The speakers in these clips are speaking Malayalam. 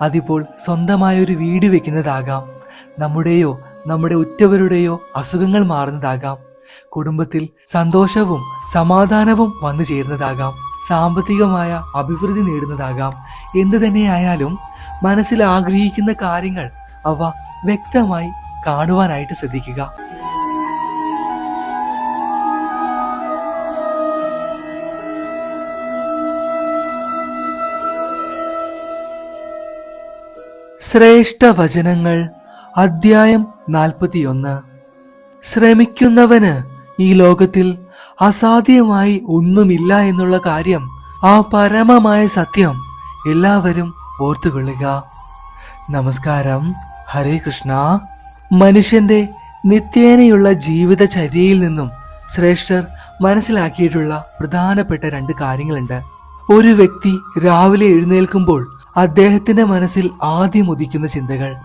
അതിപ്പോൾ സ്വന്തമായൊരു വീട് വെക്കുന്നതാകാം. നമ്മുടെയോ നമ്മുടെ ഉറ്റവരുടെയോ അസുഖങ്ങൾ മാറുന്നതാകാം. കുടുംബത്തിൽ സന്തോഷവും സമാധാനവും വന്നു ചേരുന്നതാകാം. സാമ്പത്തികമായ അഭിവൃദ്ധി നേടുന്നതാകാം. എന്തു തന്നെയായാലും മനസ്സിൽ ആഗ്രഹിക്കുന്ന കാര്യങ്ങൾ അവ വ്യക്തമായി കാണുവാനായിട്ട് ശ്രദ്ധിക്കുക. ശ്രേഷ്ഠ വചനങ്ങൾ അദ്ധ്യായം നാൽപ്പത്തിയൊന്ന്. ശ്രമിക്കുന്നവന് ഈ ലോകത്തിൽ അസാധ്യമായി ഒന്നുമില്ല എന്നുള്ള കാര്യം ആ പരമമായ സത്യം എല്ലാവരും ഓർത്തുകൊള്ളുക. നമസ്കാരം. ഹരേ കൃഷ്ണ. മനുഷ്യന്റെ നിത്യേനയുള്ള ജീവിതചര്യയിൽ നിന്നും ശ്രേഷ്ഠർ മനസ്സിലാക്കിയിട്ടുള്ള പ്രധാനപ്പെട്ട രണ്ട് കാര്യങ്ങളുണ്ട്. ഒരു വ്യക്തി രാവിലെ എഴുന്നേൽക്കുമ്പോൾ അദ്ദേഹത്തിന്റെ മനസ്സിൽ ആദ്യം ഉദിക്കുന്ന ചിന്തകൾ.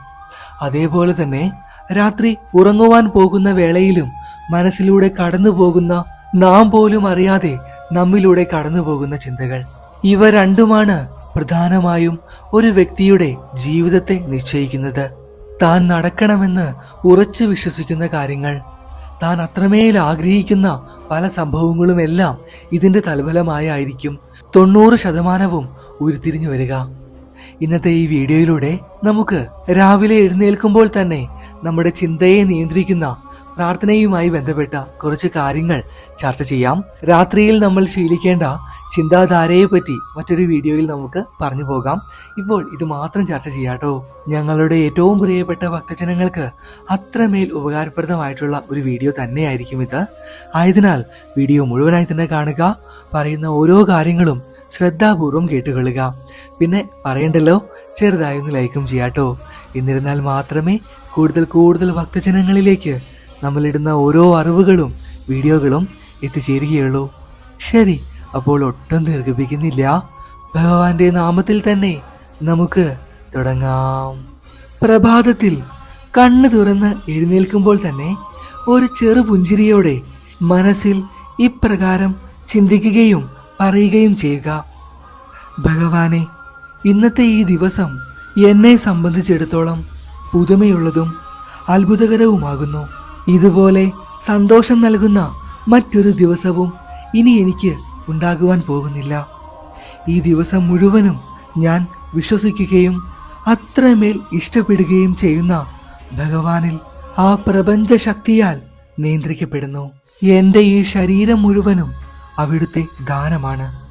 അതേപോലെ തന്നെ രാത്രി ഉറങ്ങുവാൻ പോകുന്ന വേളയിലും മനസ്സിലൂടെ കടന്നു പോകുന്ന നാം പോലും അറിയാതെ നമ്മിലൂടെ കടന്നു പോകുന്ന ചിന്തകൾ. ഇവ രണ്ടുമാണ് പ്രധാനമായും ഒരു വ്യക്തിയുടെ ജീവിതത്തെ നിശ്ചയിക്കുന്നത്. താൻ നടക്കണമെന്ന് ഉറച്ചു വിശ്വസിക്കുന്ന കാര്യങ്ങൾ. താൻ അത്രമേൽ ആഗ്രഹിക്കുന്ന പല സംഭവങ്ങളുമെല്ലാം ഇതിന്റെ തൽഫലമായായിരിക്കും. തൊണ്ണൂറ് ശതമാനവും ഉരുത്തിരിഞ്ഞു വരിക. ഇന്നത്തെ ഈ വീഡിയോയിലൂടെ നമുക്ക് രാവിലെ എഴുന്നേൽക്കുമ്പോൾ തന്നെ നമ്മുടെ ചിന്തയെ നിയന്ത്രിക്കുന്ന പ്രാർത്ഥനയുമായി ബന്ധപ്പെട്ട കുറച്ച് കാര്യങ്ങൾ ചർച്ച ചെയ്യാം. രാത്രിയിൽ നമ്മൾ ശീലിക്കേണ്ട ചിന്താധാരയെ പറ്റി മറ്റൊരു വീഡിയോയിൽ നമുക്ക് പറഞ്ഞു പോകാം. ഇപ്പോൾ ഇത് മാത്രം ചർച്ച ചെയ്യാട്ടോ ഞങ്ങളുടെ ഏറ്റവും പ്രിയപ്പെട്ട ഭക്തജനങ്ങൾക്ക് അത്രമേൽ ഉപകാരപ്രദമായിട്ടുള്ള ഒരു വീഡിയോ തന്നെയായിരിക്കും ഇത്. ആയതിനാൽ വീഡിയോ മുഴുവനായി തന്നെ കാണുക. പറയുന്ന ഓരോ കാര്യങ്ങളും ശ്രദ്ധാപൂർവം കേട്ടുകൊള്ളുക പിന്നെ പറയണ്ടല്ലോ ചെറുതായി ഒന്ന് ലൈക്കും ചെയ്യാട്ടോ. എന്നിരുന്നാൽ മാത്രമേ കൂടുതൽ കൂടുതൽ ഭക്തജനങ്ങളിലേക്ക് നമ്മളിടുന്ന ഓരോ അറിവുകളും വീഡിയോകളും എത്തിച്ചേരുകയുള്ളൂ. ശരി അപ്പോൾ ഒട്ടും ദീർഘിപ്പിക്കുന്നില്ല. ഭഗവാന്റെ നാമത്തിൽ തന്നെ നമുക്ക് തുടങ്ങാം. പ്രഭാതത്തിൽ കണ്ണു തുറന്ന് എഴുന്നേൽക്കുമ്പോൾ തന്നെ ഒരു ചെറു പുഞ്ചിരിയോടെ മനസ്സിൽ ഇപ്രകാരം ചിന്തിക്കുകയും പറയുകയും ചെയ്യുക. ഭഗവാനെ ഇന്നത്തെ ഈ ദിവസം എന്നെ സംബന്ധിച്ചിടത്തോളം പുതുമയുള്ളതും അത്ഭുതകരവുമാകുന്നു. ഇതുപോലെ സന്തോഷം നൽകുന്ന മറ്റൊരു ദിവസവും ഇനി എനിക്ക് ഉണ്ടാകുവാൻ പോകുന്നില്ല. ഈ ദിവസം മുഴുവനും ഞാൻ വിശ്വസിക്കുകയും അത്രമേൽ ഇഷ്ടപ്പെടുകയും ചെയ്യുന്ന ഭഗവാനിൽ ആ പ്രപഞ്ചശക്തിയാൽ നിയന്ത്രിക്കപ്പെടുന്നു. എന്റെ ഈ ശരീരം മുഴുവനും അവിടുത്തെ ദാനമാണ്.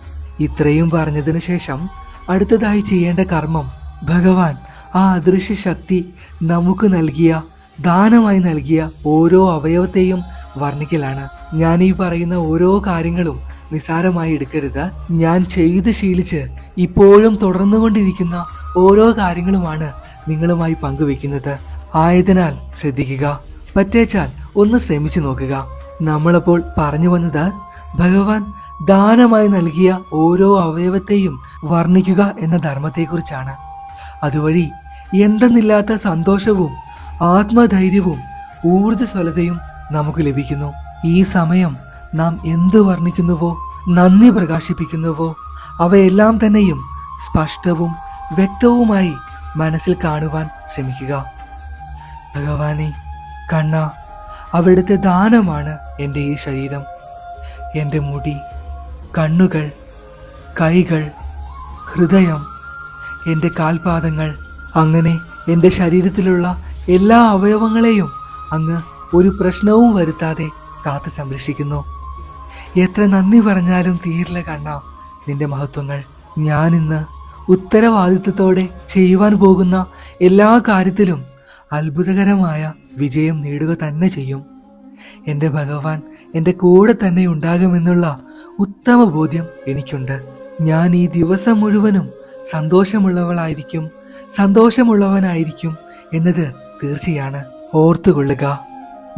ഇത്രയും പറഞ്ഞതിന് ശേഷം അടുത്തതായി ചെയ്യേണ്ട കർമ്മം ഭഗവാൻ ആ അദൃശ്യ ശക്തി നമുക്ക് നൽകിയ ദാനമായി നൽകിയ ഓരോ അവയവത്തെയും വർണിക്കലാണ്. ഞാൻ ഈ പറയുന്ന ഓരോ കാര്യങ്ങളും നിസാരമായി എടുക്കരുത്. ഞാൻ ചെയ്ത് ശീലിച്ച് ഇപ്പോഴും തുടർന്നുകൊണ്ടിരിക്കുന്ന ഓരോ കാര്യങ്ങളുമാണ് നിങ്ങളുമായി പങ്കുവെക്കുന്നത് ആയതിനാൽ ശ്രദ്ധിക്കുക. പറ്റേച്ചാൽ ഒന്ന് ശ്രമിച്ചു നോക്കുക. നമ്മളപ്പോൾ പറഞ്ഞു വന്നത് ഭഗവാൻ ദാനമായി നൽകിയ ഓരോ അവയവത്തെയും വർണിക്കുക എന്ന ധർമ്മത്തെക്കുറിച്ചാണ്. അതുവഴി എന്തെന്നില്ലാത്ത സന്തോഷവും ആത്മധൈര്യവും ഊർജസ്വലതയും നമുക്ക് ലഭിക്കുന്നു. ഈ സമയം നാം എന്ത് വർണിക്കുന്നുവോ നന്ദി പ്രകാശിപ്പിക്കുന്നുവോ അവയെല്ലാം തന്നെയും സ്പഷ്ടവും വ്യക്തവുമായി മനസ്സിൽ കാണുവാൻ ശ്രമിക്കുക. ഭഗവാനെ കണ്ണ അവിടുത്തെ ദാനമാണ് എന്റെ ഈ ശരീരം. എന്റെ മുടി കണ്ണുകൾ കൈകൾ ഹൃദയം എന്റെ കാൽപാദങ്ങൾ അങ്ങനെ എന്റെ ശരീരത്തിലുള്ള എല്ലാ അവയവങ്ങളെയും അങ്ങ് ഒരു പ്രശ്നവും വരുത്താതെ കാത്തു സംരക്ഷിക്കുന്നു. എത്ര നന്ദി പറഞ്ഞാലും തീരില്ല കണ്ണ. നിന്റെ മഹത്വങ്ങൾ ഞാനിന്ന് ഉത്തരവാദിത്വത്തോടെ ചെയ്യുവാൻ പോകുന്ന എല്ലാ കാര്യത്തിലും അത്ഭുതകരമായ വിജയം നേടുക തന്നെ ചെയ്യും. എന്റെ ഭഗവാൻ എന്റെ കൂടെ തന്നെ ഉണ്ടാകുമെന്നുള്ള ഉത്തമ ബോധ്യം എനിക്കുണ്ട്. ഞാൻ ഈ ദിവസം മുഴുവനും സന്തോഷമുള്ളവളായിരിക്കും സന്തോഷമുള്ളവനായിരിക്കും എന്നത് തീർച്ചയാണ്. ഓർത്തുകൊള്ളുക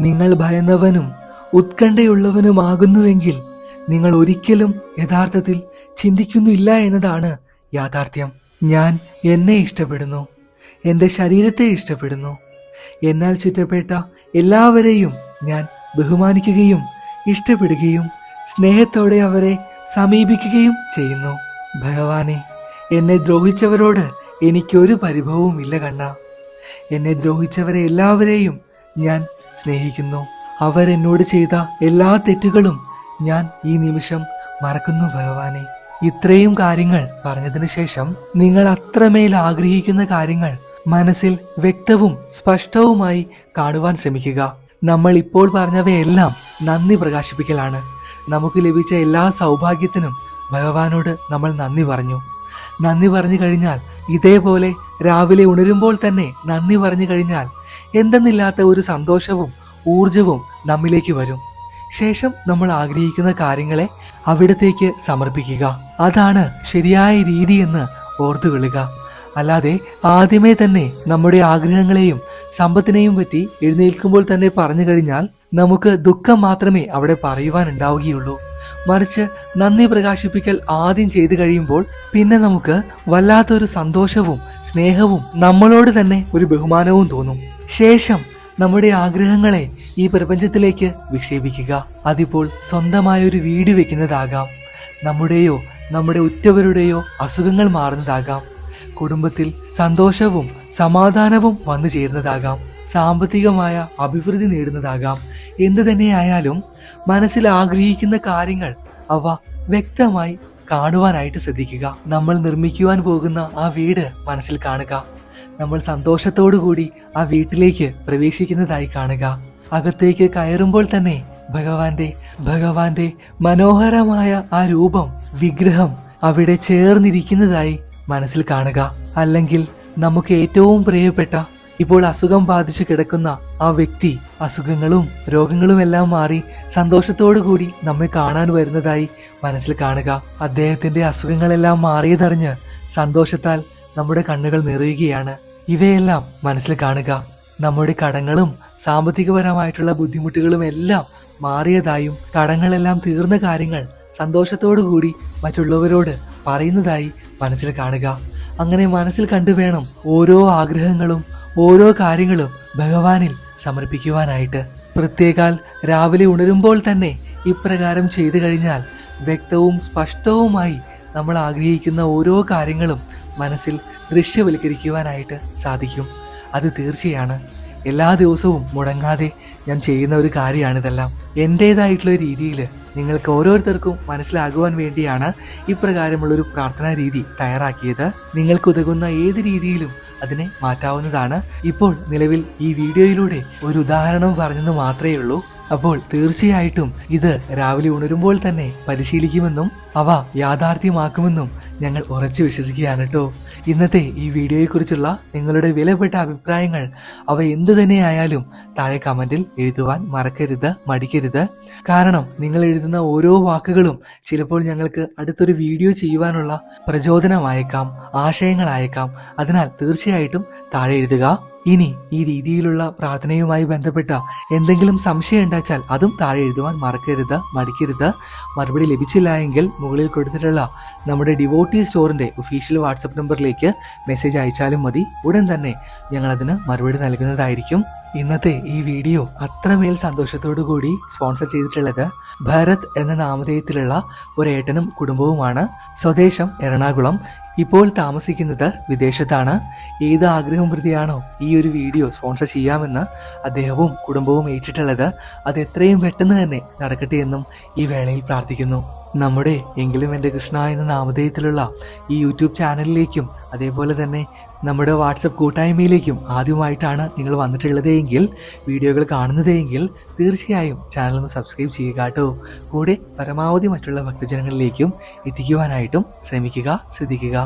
നിങ്ങൾ ഭയന്നവനും ഉത്കണ്ഠയുള്ളവനുമാകുന്നുവെങ്കിൽ നിങ്ങൾ ഒരിക്കലും യഥാർത്ഥത്തിൽ ചിന്തിക്കുന്നില്ല എന്നതാണ് യാഥാർത്ഥ്യം. ഞാൻ എന്നെ ഇഷ്ടപ്പെടുന്നു എന്റെ ശരീരത്തെ ഇഷ്ടപ്പെടുന്നു. എന്നാൽ ചുറ്റപ്പെട്ട എല്ലാവരെയും ഞാൻ ബഹുമാനിക്കുകയും ഇഷ്ടപ്പെടുകയും സ്നേഹത്തോടെ അവരെ സമീപിക്കുകയും ചെയ്യുന്നു. ഭഗവാനെ എന്നെ ദ്രോഹിച്ചവരോട് എനിക്കൊരു പരിഭവവും ഇല്ല കണ്ണ. എന്നെ ദ്രോഹിച്ചവരെ എല്ലാവരെയും ഞാൻ സ്നേഹിക്കുന്നു. അവരെന്നോട് ചെയ്ത എല്ലാ തെറ്റുകളും ഞാൻ ഈ നിമിഷം മറക്കുന്നു ഭഗവാനെ. ഇത്രയും കാര്യങ്ങൾ പറഞ്ഞതിന് ശേഷം നിങ്ങൾ അത്രമേൽ ആഗ്രഹിക്കുന്ന കാര്യങ്ങൾ മനസ്സിൽ വ്യക്തവും സ്പഷ്ടവുമായി കാണുവാൻ ശ്രമിക്കുക. നമ്മൾ ഇപ്പോൾ പറഞ്ഞവയെല്ലാം നന്ദി പ്രകാശിപ്പിക്കലാണ്. നമുക്ക് ലഭിച്ച എല്ലാ സൗഭാഗ്യത്തിനും ഭഗവാനോട് നമ്മൾ നന്ദി പറഞ്ഞു. നന്ദി പറഞ്ഞു കഴിഞ്ഞാൽ ഇതേപോലെ രാവിലെ ഉണരുമ്പോൾ തന്നെ നന്ദി പറഞ്ഞു കഴിഞ്ഞാൽ എന്തെന്നില്ലാത്ത ഒരു സന്തോഷവും ഊർജവും നമ്മിലേക്ക് വരും. ശേഷം നമ്മൾ ആഗ്രഹിക്കുന്ന കാര്യങ്ങളെ അവിടത്തേക്ക് സമർപ്പിക്കുക. അതാണ് ശരിയായ രീതി എന്ന് ഓർത്തുകൊള്ളുക അല്ലാതെ ആദ്യമേ തന്നെ നമ്മുടെ ആഗ്രഹങ്ങളെയും സമ്പത്തിനെയും പറ്റി എഴുന്നേൽക്കുമ്പോൾ തന്നെ പറഞ്ഞു കഴിഞ്ഞാൽ നമുക്ക് ദുഃഖം മാത്രമേ അവിടെ പറയുവാനുണ്ടാവുകയുള്ളൂ. മറിച്ച് നന്ദി പ്രകാശിപ്പിക്കൽ ആദ്യം ചെയ്തു കഴിയുമ്പോൾ പിന്നെ നമുക്ക് വല്ലാത്തൊരു സന്തോഷവും സ്നേഹവും നമ്മളോട് തന്നെ ഒരു ബഹുമാനവും തോന്നും. ശേഷം നമ്മുടെ ആഗ്രഹങ്ങളെ ഈ പ്രപഞ്ചത്തിലേക്ക് വിക്ഷേപിക്കുക. അതിപ്പോൾ സ്വന്തമായൊരു വീട് വെക്കുന്നതാകാം. നമ്മുടെയോ നമ്മുടെ ഉറ്റവരുടെയോ അസുഖങ്ങൾ മാറുന്നതാകാം. കുടുംബത്തിൽ സന്തോഷവും സമാധാനവും വന്നു ചേരുന്നതാകാം. സാമ്പത്തികമായ അഭിവൃദ്ധി നേടുന്നതാകാം. എന്തു തന്നെയായാലും മനസ്സിൽ ആഗ്രഹിക്കുന്ന കാര്യങ്ങൾ അവ വ്യക്തമായി കാണുവാനായിട്ട് ശ്രദ്ധിക്കുക. നമ്മൾ നിർമ്മിക്കുവാൻ പോകുന്ന ആ വീട് മനസ്സിൽ കാണുക. നമ്മൾ സന്തോഷത്തോടു കൂടി ആ വീട്ടിലേക്ക് പ്രവേശിക്കുന്നതായി കാണുക. അകത്തേക്ക് കയറുമ്പോൾ തന്നെ ഭഗവാന്റെ ഭഗവാന്റെ മനോഹരമായ ആ രൂപം വിഗ്രഹം അവിടെ ചേർന്നിരിക്കുന്നതായി മനസ്സിൽ കാണുക. അല്ലെങ്കിൽ നമുക്ക് ഏറ്റവും പ്രിയപ്പെട്ട ഇപ്പോൾ അസുഖം ബാധിച്ച് കിടക്കുന്ന ആ വ്യക്തി അസുഖങ്ങളും രോഗങ്ങളും എല്ലാം മാറി സന്തോഷത്തോടു കൂടി നമ്മെ കാണാൻ വരുന്നതായി മനസ്സിൽ കാണുക. അദ്ദേഹത്തിന്റെ അസുഖങ്ങളെല്ലാം മാറിയതറിഞ്ഞ് സന്തോഷത്താൽ നമ്മുടെ കണ്ണുകൾ നിറയുകയാണ്. ഇവയെല്ലാം മനസ്സിൽ കാണുക. നമ്മുടെ കടങ്ങളും സാമ്പത്തികപരമായിട്ടുള്ള ബുദ്ധിമുട്ടുകളും എല്ലാം മാറിയതായും കടങ്ങളെല്ലാം തീർന്ന കാര്യങ്ങൾ സന്തോഷത്തോടു കൂടി മറ്റുള്ളവരോട് പറയുന്നതായി മനസ്സിൽ കാണുക. അങ്ങനെ മനസ്സിൽ കണ്ടുവേണം ഓരോ ആഗ്രഹങ്ങളും ഓരോ കാര്യങ്ങളും ഭഗവാനിൽ സമർപ്പിക്കുവാനായിട്ട്. പ്രത്യേകാൽ രാവിലെ ഉണരുമ്പോൾ തന്നെ ഇപ്രകാരം ചെയ്തു കഴിഞ്ഞാൽ വ്യക്തവും സ്പഷ്ടവുമായി നമ്മൾ ആഗ്രഹിക്കുന്ന ഓരോ കാര്യങ്ങളും മനസ്സിൽ ദൃശ്യവൽക്കരിക്കുവാനായിട്ട് സാധിക്കും. അത് തീർച്ചയാണ്. എല്ലാ ദിവസവും മുടങ്ങാതെ ഞാൻ ചെയ്യുന്ന ഒരു കാര്യമാണിതെല്ലാം എന്റേതായിട്ടുള്ള രീതിയിൽ നിങ്ങൾക്ക് ഓരോരുത്തർക്കും മനസ്സിലാകുവാൻ വേണ്ടിയാണ് ഇപ്രകാരമുള്ളൊരു പ്രാർത്ഥനാ രീതി തയ്യാറാക്കിയത്. നിങ്ങൾക്ക് ഉതകുന്ന ഏത് രീതിയിലും അതിനെ മാറ്റാവുന്നതാണ്. ഇപ്പോൾ നിലവിൽ ഈ വീഡിയോയിലൂടെ ഒരു ഉദാഹരണം പറഞ്ഞെന്ന് മാത്രമേ ഉള്ളൂ. അപ്പോൾ തീർച്ചയായിട്ടും ഇത് രാവിലെ ഉണരുമ്പോൾ തന്നെ പരിശീലിക്കുമെന്നും അവ യാഥാർത്ഥ്യമാക്കുമെന്നും ഞങ്ങൾ ഉറച്ചു വിശ്വസിക്കുകയാണ് കേട്ടോ. ഇന്നത്തെ ഈ വീഡിയോയെക്കുറിച്ചുള്ള നിങ്ങളുടെ വിലപ്പെട്ട അഭിപ്രായങ്ങൾ അവ എന്തു തന്നെയായാലും താഴെ കമന്റിൽ എഴുതുവാൻ മറക്കരുത് മടിക്കരുത്. കാരണം നിങ്ങൾ എഴുതുന്ന ഓരോ വാക്കുകളും ചിലപ്പോൾ ഞങ്ങൾക്ക് അടുത്തൊരു വീഡിയോ ചെയ്യുവാനുള്ള പ്രചോദനമായേക്കാം ആശയങ്ങളായേക്കാം. അതിനാൽ തീർച്ചയായിട്ടും താഴെ എഴുതുക. ഇനി ഈ രീതിയിലുള്ള പ്രാർത്ഥനയുമായി ബന്ധപ്പെട്ട എന്തെങ്കിലും സംശയം ഉണ്ടാച്ചാൽ അതും താഴെ എഴുതുവാൻ മറക്കരുത് മടിക്കരുത്. മറുപടി ലഭിച്ചില്ല എങ്കിൽ മുകളിൽ കൊടുത്തിട്ടുള്ള നമ്മുടെ ഡിവോട്ടി സ്റ്റോറിന്റെ ഒഫീഷ്യൽ വാട്സപ്പ് നമ്പറിലേക്ക് മെസ്സേജ് അയച്ചാലും മതി. ഉടൻ തന്നെ ഞങ്ങളതിന് മറുപടി നൽകുന്നതായിരിക്കും. ഇന്നത്തെ ഈ വീഡിയോ അത്രമേൽ സന്തോഷത്തോടു കൂടി സ്പോൺസർ ചെയ്തിട്ടുള്ളത് ഭരത് എന്ന നാമധേയത്തിലുള്ള ഒരു ഏട്ടനും കുടുംബവുമാണ്. സ്വദേശം എറണാകുളം. ഇപ്പോൾ താമസിക്കുന്നത് വിദേശത്താണ്. ഏത് ആഗ്രഹം പ്രതിയാണോ ഈ ഒരു വീഡിയോ സ്പോൺസർ ചെയ്യാമെന്ന് അദ്ദേഹവും കുടുംബവും ഏറ്റിട്ടുള്ളത് അത് എത്രയും പെട്ടെന്ന് തന്നെ നടക്കട്ടെ എന്നും ഈ വേളയിൽ പ്രാർത്ഥിക്കുന്നു. നമ്മുടെ എങ്കിലും എന്റെ കൃഷ്ണ എന്ന നാമധേയത്തിലുള്ള ഈ യൂട്യൂബ് ചാനലിലേക്കും അതേപോലെ തന്നെ നമ്മുടെ വാട്സപ്പ് കൂട്ടായ്മയിലേക്കും ആദ്യമായിട്ടാണ് നിങ്ങൾ വന്നിട്ടുള്ളത് എങ്കിൽ വീഡിയോകൾ കാണുന്നതെങ്കിൽ തീർച്ചയായും ചാനൽ ഒന്ന് സബ്സ്ക്രൈബ് ചെയ്യുക കേട്ടോ. കൂടെ പരമാവധി മറ്റുള്ള ഭക്തജനങ്ങളിലേക്കും എത്തിക്കുവാനായിട്ടും ശ്രമിക്കുക ശ്രദ്ധിക്കുക.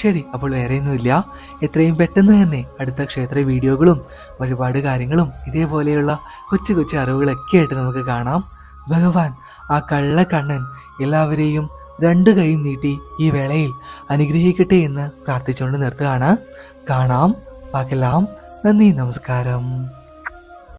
ശരി അപ്പോൾ വേറെയൊന്നുമില്ല എത്രയും പെട്ടെന്ന് തന്നെ അടുത്ത ക്ഷേത്ര വീഡിയോകളും ഒരുപാട് കാര്യങ്ങളും ഇതേപോലെയുള്ള കൊച്ചു കൊച്ചു അറിവുകളൊക്കെ ആയിട്ട് നമുക്ക് കാണാം. ഭഗവാൻ ആ കള്ളക്കണ്ണൻ എല്ലാവരെയും രണ്ടു കൈയും നീട്ടി ഈ വേളയിൽ അനുഗ്രഹിക്കട്ടെ എന്ന് പ്രാർത്ഥിച്ചുകൊണ്ട് നിർത്തുകയാണ്. കാണാം പകലാം. നന്ദി നമസ്കാരം.